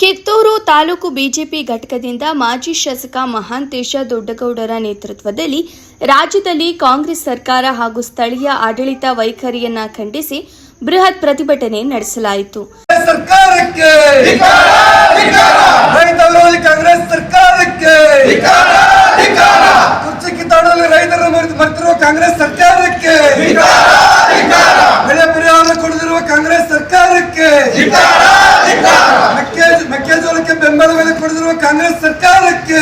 Kittur taluk BJP ಘಟಕದಿಂದ ಮಾಜಿ ಶಾಸಕ ಮಹಾಂತೇಶ ದೊಡ್ಡಗೌಡರ ನೇತೃತ್ವದಲ್ಲಿ ರಾಜ್ಯದಲ್ಲಿ ಕಾಂಗ್ರೆಸ್ ಸರ್ಕಾರ ಹಾಗೂ ಸ್ಥಳೀಯ ಆಡಳಿತ ವೈಖರಿಯನ್ನ ಖಂಡಿಸಿ ಬೃಹತ್ ಪ್ರತಿಭಟನೆ ನಡೆಸಲಾಯಿತು. ಕಾಂಗ್ರೆಸ್ ಸರ್ಕಾರಕ್ಕೆ! ಮೆಕ್ಕೆಜೋಳಕ್ಕೆ ಬೆಂಬಲ ಬೆಲೆ ಕೊಡದಿರುವ ಕಾಂಗ್ರೆಸ್ ಸರ್ಕಾರಕ್ಕೆ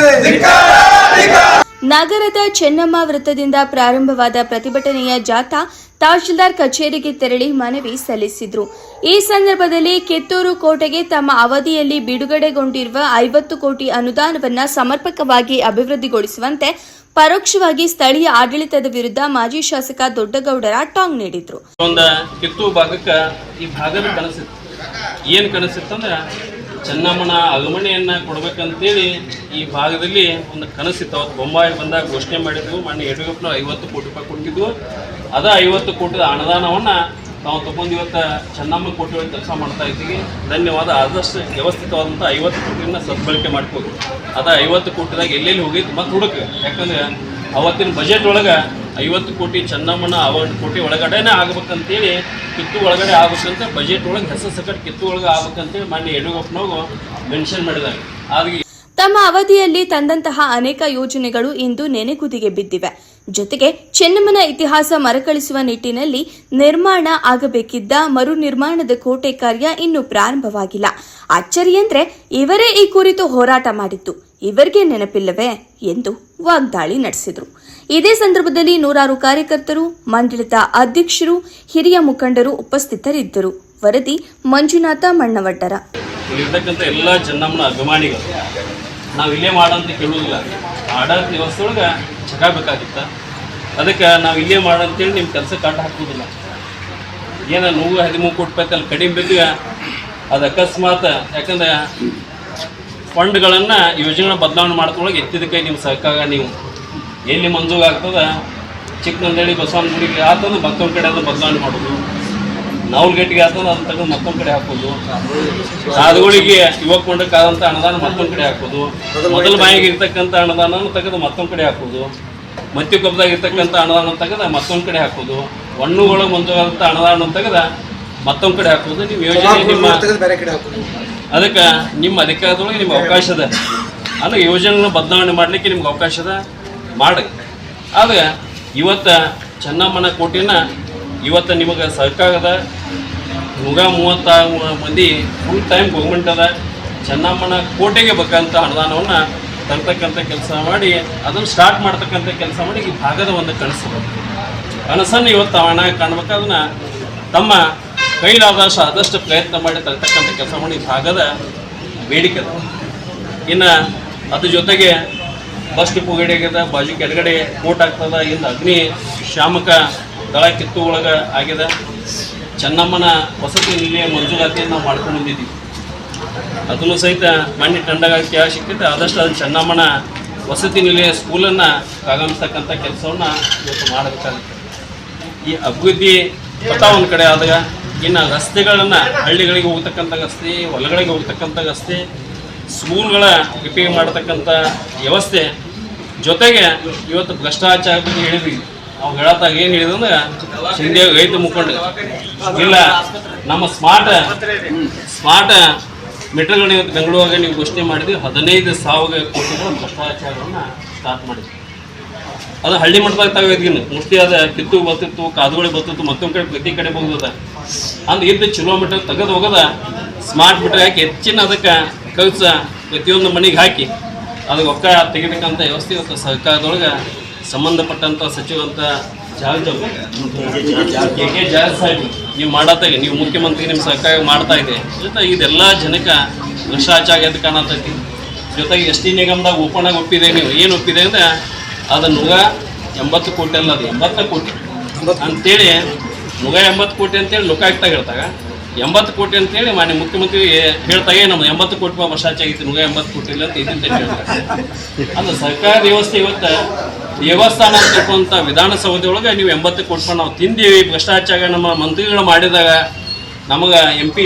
ನಗರದ ಚೆನ್ನಮ್ಮ ವೃತ್ತದಿಂದ ಪ್ರಾರಂಭವಾದ ಪ್ರತಿಭಟನೆಯ ಜಾಥಾ ತಹಶೀಲ್ದಾರ್ ಕಚೇರಿಗೆ ತೆರಳಿ ಮನವಿ ಸಲ್ಲಿಸಿದ್ರು. ಈ ಸಂದರ್ಭದಲ್ಲಿ ಕಿತ್ತೂರು ಕೋಟೆಗೆ ತಮ್ಮ ಅವಧಿಯಲ್ಲಿ ಬಿಡುಗಡೆಗೊಂಡಿರುವ ಐವತ್ತು ಕೋಟಿ ಅನುದಾನವನ್ನ ಸಮರ್ಪಕವಾಗಿ ಅಭಿವೃದ್ಧಿಗೊಳಿಸುವಂತೆ ಪರೋಕ್ಷವಾಗಿ ಸ್ಥಳೀಯ ಆಡಳಿತದ ವಿರುದ್ಧ ಮಾಜಿ ಶಾಸಕ ದೊಡ್ಡಗೌಡರ ಟಾಂಗ್ ನೀಡಿದ್ರು. ಒಂದು ಕಿತ್ತೂರು ಭಾಗಕ್ಕೆ ಈ ಭಾಗದ ಕನಸಿತ್ತು. ಏನು ಕನಸಿತ್ತಂದ್ರೆ ಚೆನ್ನಮ್ಮನ ಅಗಮನೆಯನ್ನು ಕೊಡ್ಬೇಕಂತೇಳಿ ಈ ಭಾಗದಲ್ಲಿ ಒಂದು ಕನಸಿತ್ತು ಅವತ್ತು ಬೊಂಬಾಯಿ ಬಂದಾಗ ಘೋಷಣೆ ಮಾಡಿದ್ವು ಮಣ್ಣು ಯಡಿಯೂರಪ್ಪನ ಐವತ್ತು ಕೋಟಿ ರೂಪಾಯಿ ಕೊಟ್ಟಿದ್ವು ಅದ ಐವತ್ತು ಕೋಟಿದ ಅನುದಾನವನ್ನು ನಾವು ತಗೊಂಡು ಇವತ್ತು ಚೆನ್ನಮ್ಮ ಕೋಟಿ ಕೆಲಸ ಮಾಡ್ತಾ ಇದ್ದೀವಿ. ಧನ್ಯವಾದ. ಆದಷ್ಟು ವ್ಯವಸ್ಥಿತವಾದಂಥ ಐವತ್ತು ಕೋಟಿನ ಸದ್ಬಳಕೆ ಮಾಡ್ಬೋದು. ಅದ ಐವತ್ತು ಕೋಟಿದಾಗ ಎಲ್ಲೆಲ್ಲಿ ಹೋಗಿತ್ತು ಮತ್ತು ಹುಡುಕ ಯಾಕಂದ್ರೆ ಅವತ್ತಿನ ಬಜೆಟ್ ಒಳಗೆ ಐವತ್ತು ಕೋಟಿ ಚೆನ್ನಮ್ಮನ ಅವತ್ತು ಕೋಟಿ ಒಳಗಡೆನೇ ಆಗ್ಬೇಕಂತೇಳಿ ಕಿತ್ತು ಒಳಗಡೆ ಆಗ್ಬೇಕಂತ ಬಜೆಟ್ ಒಳಗೆ, ಹೆಸರು ಸಕಟ್ ಕಿತ್ತು ಒಳಗೆ ಆಗ್ಬೇಕಂತೇಳಿ ಮಾನ್ಯ ಯಡಿಯೂರಪ್ಪನವರು ಮೆನ್ಷನ್ ಮಾಡಿದ್ದಾರೆ. ಆದ್ರೆ ತಮ್ಮ ಅವಧಿಯಲ್ಲಿ ತಂದಂತಹ ಅನೇಕ ಯೋಜನೆಗಳು ಇಂದು ನೆನೆಗುದಿಗೆ ಬಿದ್ದಿವೆ. ಜೊತೆಗೆ ಚೆನ್ನಮ್ಮನ ಇತಿಹಾಸ ಮರಕಳಿಸುವ ನಿಟ್ಟಿನಲ್ಲಿ ನಿರ್ಮಾಣ ಆಗಬೇಕಿದ್ದ ಮರು ನಿರ್ಮಾಣದ ಕೋಟೆ ಕಾರ್ಯ ಇನ್ನೂ ಪ್ರಾರಂಭವಾಗಿಲ್ಲ. ಅಚ್ಚರಿಯಂದ್ರೆ ಇವರೇ ಈ ಕುರಿತು ಹೋರಾಟ ಮಾಡಿದ್ದು. ಇವರಿಗೆ ನೆನಪಿಲ್ಲವೇ ಎಂದು ವಾಗ್ದಾಳಿ ನಡೆಸಿದರು. ಇದೇ ಸಂದರ್ಭದಲ್ಲಿ ನೂರಾರು ಕಾರ್ಯಕರ್ತರು, ಮಂಡಳಿತ ಅಧ್ಯಕ್ಷರು, ಹಿರಿಯ ಮುಖಂಡರು ಉಪಸ್ಥಿತರಿದ್ದರು. ವರದಿ ಮಂಜುನಾಥ ಮಣ್ಣವಡ್ಡರ ಇಲ್ಲಿರ್ತಕ್ಕಂಥ ಎಲ್ಲ ಚೆನ್ನಮ್ಮನ ಅಭಿಮಾನಿಗಳು, ನಾವು ಇಲ್ಲೇ ಮಾಡಂತ ಕೇಳುವುದಿಲ್ಲ ಆಡಳಿತ ವ್ಯವಸ್ಥೆ ಒಳಗೆ ಬೇಕಾಗಿತ್ತ. ಅದಕ್ಕೆ ನಾವು ಇಲ್ಲೇ ಮಾಡಂತೇಳಿ ನಿಮ್ಮ ಕೆಲಸ ಕಾಟ ಹಾಕೋದಿಲ್ಲ. ಏನ ನೂರು ಹದಿಮೂರು ಕೋಟಿ ರೂಪಾಯಿ ಕಡಿಮೆ ಬಿದ್ದಾಗ ಅದು ಅಕಸ್ಮಾತ್ ಯಾಕಂದ್ರೆ ಫಂಡ್ಗಳನ್ನು ಯೋಜನೆ ಬದಲಾವಣೆ ಮಾಡ್ಕೊಳ್ಳೋಕೆ ಎತ್ತಿದ ಕೈ ನಿಮ್ಮ ಸಹಕಾರ ನೀವು ಎಲ್ಲಿ ಮಂಜೂರು ಆಗ್ತದ ಚಿಕ್ಕನಂದೇಳಿ ಬಸವನ ಗುಡಿಗೆ ಆತಂದ್ರೆ ಮತ್ತೊಂದು ಕಡೆ ಅದನ್ನು ಬದಲಾವಣೆ ಮಾಡೋದು. ನಾವ್ಗಟ್ಟಿಗೆ ಆತಂದ್ರೆ ಅದನ್ನು ತೆಗೆದು ಮತ್ತೊಂದು ಕಡೆ ಹಾಕೋದು. ಸಾಧುಗಳಿಗೆ ಯುವಕ ಮಂಡಕ್ಕಾದಂಥ ಅನುದಾನ ಮತ್ತೊಂದು ಕಡೆ ಹಾಕೋದು. ಮೊದಲ ಬಾಯಿಗೆ ಇರ್ತಕ್ಕಂಥ ಅನುದಾನ ತೆಗೆದು ಮತ್ತೊಂದು ಕಡೆ ಹಾಕೋದು. ಮತ್ತಿ ಕೊಬ್ಬದಾಗ ಇರ್ತಕ್ಕಂಥ ಅನುದಾನ ತೆಗೆದ ಮತ್ತೊಂದು ಕಡೆ ಹಾಕೋದು. ಹಣ್ಣುಗಳು ಮಂಜೂರಾದಂಥ ಅನುದಾನ ತೆಗೆದ ಮತ್ತೊಂದು ಕಡೆ ಹಾಕೋದು. ನೀವು ಯೋಜನೆ ನಿಮ್ಮ ಅದಕ್ಕೆ ನಿಮ್ಮ ಅಧಿಕಾರದೊಳಗೆ ನಿಮ್ಗೆ ಅವಕಾಶ ಅದ. ಅಂದ್ರೆ ಯೋಜನೆಗಳನ್ನ ಬದಲಾವಣೆ ಮಾಡಲಿಕ್ಕೆ ನಿಮ್ಗೆ ಅವಕಾಶ ಅದ. ಮಾಡಿ. ಆದ್ರೆ ಇವತ್ತು ಚೆನ್ನಮ್ಮನ ಕೋಟಿನ ಇವತ್ತು ನಿಮಗೆ ಸರ್ಕಾರದ ನೂರ ಮೂವತ್ತಾರು ಮಂದಿ ಫುಲ್ ಟೈಮ್ ಗೌರ್ಮೆಂಟ್ ಅದ. ಚೆನ್ನಮ್ಮನ ಕೋಟೆಗೆ ಬೇಕಂತ ಅನುದಾನವನ್ನು ತರ್ತಕ್ಕಂಥ ಕೆಲಸ ಮಾಡಿ, ಅದನ್ನು ಸ್ಟಾರ್ಟ್ ಮಾಡ್ತಕ್ಕಂಥ ಕೆಲಸ ಮಾಡಿ ಈ ಭಾಗದ ಒಂದು ಕನಸು. ಕನಸನ್ನು ಇವತ್ತು ಅವಣ ಕಾಣ್ಬೇಕು. ಅದನ್ನ ತಮ್ಮ ಕೈಲಾದಷ್ಟು ಆದಷ್ಟು ಪ್ರಯತ್ನ ಮಾಡಿ ತರ್ತಕ್ಕಂಥ ಕೆಲಸ ಮಾಡಿ ಭಾಗದ ಬೇಡಿಕೆ ಅದ. ಇನ್ನು ಅದ್ರ ಜೊತೆಗೆ ಬಸ್ ಡಿಪೋ ಗಡಿ ಆಗ್ಯದ ಬಾಜು ಕೆಳಗಡೆ ಕೋಟ್ ಆಗ್ತದ, ಇಂದ ಅಗ್ನಿ ಶಾಮಕ ದಳ ಕಿತ್ತು ಒಳಗೆ ಆಗ್ಯದ. ಚೆನ್ನಮ್ಮನ ವಸತಿ ನಿಲಯ ಮಂಜೂರಾತಿಯನ್ನು ನಾವು ಮಾಡ್ಕೊಂಡು ಬಂದಿದ್ದೀವಿ ಅದನ್ನು ಸಹಿತ ಮಣ್ಣಿ ತಂಡಗ ಕೇಳ ಸಿಕ್ಕಿದ್ದೆ ಆದಷ್ಟು ಅದು ಚೆನ್ನಮ್ಮನ ವಸತಿ ನಿಲಯ ಸ್ಕೂಲನ್ನು ಆಗಮಿಸ್ತಕ್ಕಂಥ ಕೆಲಸವನ್ನು ಇವತ್ತು ಮಾಡಬೇಕಾಗುತ್ತೆ. ಈ ಅಭಿವೃದ್ಧಿ ಪಥ ಒಂದು ಕಡೆ ಆದಾಗ ಇನ್ನು ರಸ್ತೆಗಳನ್ನು ಹಳ್ಳಿಗಳಿಗೆ ಹೋಗ್ತಕ್ಕಂಥ ರಸ್ತೆ, ಹೊಲಗಳಿಗೆ ಹೋಗ್ತಕ್ಕಂಥ ರಸ್ತೆ ಸ್ಕೂಲ್ಗಳ ರಿಪೇರಿ ಮಾಡತಕ್ಕಂಥ ವ್ಯವಸ್ಥೆ. ಜೊತೆಗೆ ಇವತ್ತು ಭ್ರಷ್ಟಾಚಾರ ಬಗ್ಗೆ ಹೇಳಿದ್ವಿ. ನಾವು ಹೇಳತ್ತಾಗ ಏನು ಹೇಳಿದಂದ್ರೆ ಹಿಂದೆ ರೈತ ಮುಖಂಡ ಇಲ್ಲ, ನಮ್ಮ ಸ್ಮಾರ್ಟ್ ಸ್ಮಾರ್ಟ್ ಮೆಟ್ರೋಗಳನ್ನ ಇವತ್ತು ಬೆಂಗಳೂರಾಗ ನೀವು ಘೋಷಣೆ ಮಾಡಿದ್ವಿ. ಹದಿನೈದು ಸಾವಿರ ಕೋಟಿಗಳ ಭ್ರಷ್ಟಾಚಾರವನ್ನು ಸ್ಟಾರ್ಟ್ ಮಾಡಿದ್ವಿ. ಅದು ಹಳ್ಳಿ ಮಟ್ಟದಾಗ ತಗೋದಿನ ಮುಷ್ಟಿ ಅದ ಕಿತ್ತು ಬರ್ತಿತ್ತು, ಕಾದುಗಳು ಬರ್ತಿತ್ತು, ಮತ್ತೊಂದು ಕಡೆ ಪ್ರತಿ ಕಡೆ ಹೋಗ್ತದ ಅಂದ್ ಇದ್ದ ಚಲೋ ಮೀಟರ್ ತೆಗೆದು ಹೋಗದ. ಸ್ಮಾರ್ಟ್ ಮೀಟರ್ ಹಾಕಿ ಹೆಚ್ಚಿನ ಅದಕ್ಕೆ ಕಲ್ಸ ಪ್ರತಿಯೊಂದು ಮನೆಗೆ ಹಾಕಿ. ಅದಕ್ಕೆ ಒಕ್ಕ ತೆಗಿಬೇಕಂತ ವ್ಯವಸ್ಥೆ ಇವತ್ತು ಸರ್ಕಾರದೊಳಗೆ ಸಂಬಂಧಪಟ್ಟಂಥ ಸಚಿವಂತ ಜಾರ್ಜ್ ಕೆ ಕೆ ಜಾರ್ಜ್ ಸಾಹೇಬ್ ನೀವು ಮಾಡತ್ತಾಗ ನೀವು ಮುಖ್ಯಮಂತ್ರಿ ನಿಮ್ಮ ಸರ್ಕಾರ ಮಾಡ್ತಾ ಇದೆ. ಜೊತೆ ಇದೆಲ್ಲ ಜನಕ್ಕೆ ಭ್ರಷ್ಟಾಚಾರ ಎದ್ದು ಕಾಣತೈತಿ. ಜೊತೆಗೆ ಎಸ್ ಟಿ ನಿಗಮದಾಗ ಓಪನ್ ಆಗಿ ಒಪ್ಪಿದೆ ನೀವು. ಏನು ಒಪ್ಪಿದೆ ಅಂದ್ರೆ ಅದು ನೂರ ಎಂಬತ್ತು ಕೋಟಿ ಅಲ್ಲ ಅದು ಎಂಬತ್ತು ಕೋಟಿ. ಅಂತೇಳಿ ನೂರ ಎಂಬತ್ತು ಕೋಟಿ ಅಂತೇಳಿ ಲೋಕಾಯುಕ್ತ ಹೇಳ್ತಾಗ. ಎಂಬತ್ತು ಕೋಟಿ ಅಂತೇಳಿ ಮಾನ್ಯ ಮುಖ್ಯಮಂತ್ರಿ ಹೇಳ್ತಾಗೆ ನಮ್ಮ ಎಂಬತ್ತು ಕೋಟಿ ರೂಪಾಯಿ ಆಗಿತ್ತು ನೂರ ಎಂಬತ್ತು ಕೋಟಿ ಇಲ್ಲ ಅಂತ ಇದ್ದಂತ ಹೇಳ್ತಾರೆ ಅಂದ್ರೆ ಸರ್ಕಾರ ವ್ಯವಸ್ಥೆ ಇವತ್ತು ದೇವಸ್ಥಾನ ಅಂತಕ್ಕಂಥ ವಿಧಾನಸೌಧದೊಳಗೆ ನೀವು ಎಂಬತ್ತು ಕೋಟಿ ರೂಪಾಯಿ ನಾವು ತಿಂದೀವಿ. ಭ್ರಷ್ಟಾಚಾರ ನಮ್ಮ ಮಂತ್ರಿಗಳು ಮಾಡಿದಾಗ ನಮಗೆ ಎಂ ಪಿ